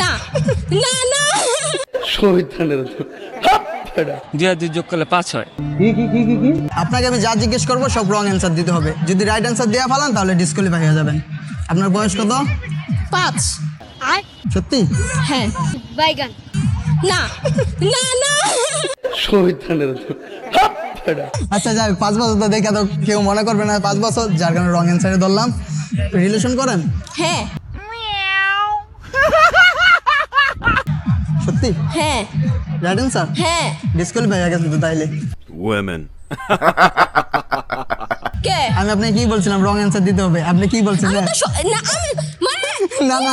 না না না। আর যোগ করলে পাঁচ হয়। আপনাকে আমি যা জিজ্ঞেস করব সব রং অ্যান্সার দিতে হবে। যদি রাইট অ্যান্সার দেওয়া ফেলান তাহলে ডিসকোয়ালিফাই হয়ে যাবেন। আপনার বয়স কত? পাঁচ। আর? সত্যি? হ্যাঁ। বাইগান। না না না। আচ্ছা যাই পাঁচ বছর তো দেখে তো কেউ মনে করবে না পাঁচ বছর যার কারণে রং অ্যান্সারে ধরলাম। রিলেশন করেন? হ্যাঁ। সত্যি হ্যাঁ। রাইট অ্যান্সার হ্যাঁ। ডিসকোয়ালিফাই হয়ে গেছে তো তাইলে। Women. কে? আমি আপনাকে কি বলছিলাম? রং অ্যান্সার দিতে হবে। আপনি কি আমি বলছিলেন তো না আমি মানে না, না।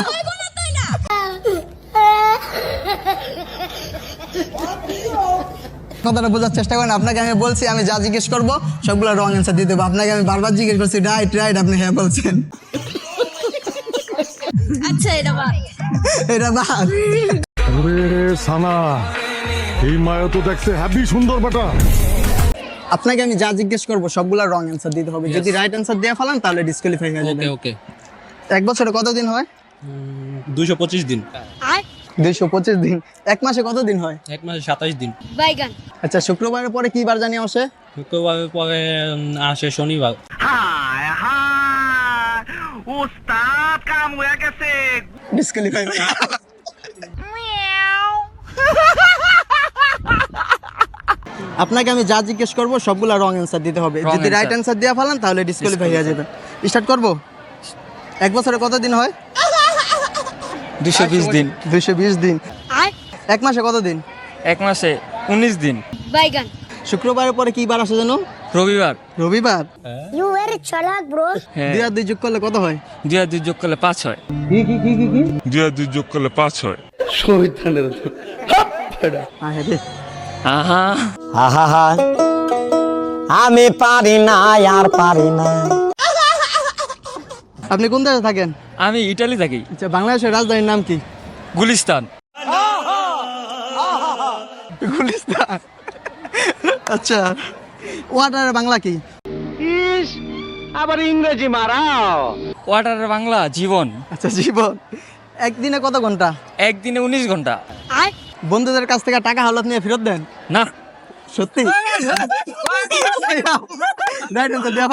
কথাটা বোঝার চেষ্টা করেন। আপনাকে আমি বলছি আমি যা জিজ্ঞেস করব সবগুলো রং অ্যান্সার দিতে হবে। আপনাকে আমি বারবার জিজ্ঞেস করছি রাইট রাইট আপনি হ্যাঁ বলছেন। আচ্ছা এটা বাদ। এটা বাদ। সানা এই মায়া তো দেখছে হ্যাপি সুন্দর বেটা। আপনাকে আমি যা জিজ্ঞেস করব সবগুলো রং অ্যান্সার দিতে হবে। যদি রাইট অ্যান্সার দিয়ে ফেলান তাহলে ডিসকোয়ালিফাই হয়ে যাবে ওকে এক বছরে কতদিন হয়? দুশো পঁচিশ দিন। আর? দুইশো পঁচিশ দিন। এক মাসে কত দিন হয়? এক মাসে সাতাশ দিন। বাইগান। আচ্ছা শুক্রবারের পরে কি বার জানি আসে? শুক্রবারের পরে আসে শনিবার। ডিসকোয়ালিফাই আপনাকে আমি যা জিজ্ঞেস করব সবগুলো রং অ্যান্সার দিতে হবে। যদি রাইট অ্যান্সার দিয়ে ফেলান তাহলে ডিসকোয়ালিফাই হয়ে যাবে। স্টার্ট করব? এক বছরে কত দিন হয়? দুশো বিশ দিন। দুইশো বিশ দিন। আর? এক মাসে কত দিন এক মাসে উনিশ দিন। বাইগান। শুক্রবারের পরে কি বার আসে জানো? রবিবার। রবিবার? ইউ ভেরি চালাক ব্রো দুই আর দুই যোগ করলে কত হয়? দুই আর দুই যোগ করলে পাঁচ হয়। দুই আর দুই যোগ করলে পাঁচ হয়। শহীদানের হ্যাঁ হ্যাঁ রে। আহা। আহা আমি পারি না আর পারি না। আপনি কোন দেশে থাকেন? আমি ইটালি থাকি। আচ্ছা বাংলাদেশের রাজধানীর নাম কি? গুলিস্তান। গুলিস্তান। আচ্ছা ওয়াটারের বাংলা কি? ওয়াটারের বাংলা জীবন। আচ্ছা জীবন। একদিনে কত ঘণ্টা? একদিনে উনিশ ঘণ্টা। আর বন্ধুদের কাছ থেকে টাকা হালত নিয়ে ফেরত দেন? না। সত্যি? তো দেওয়া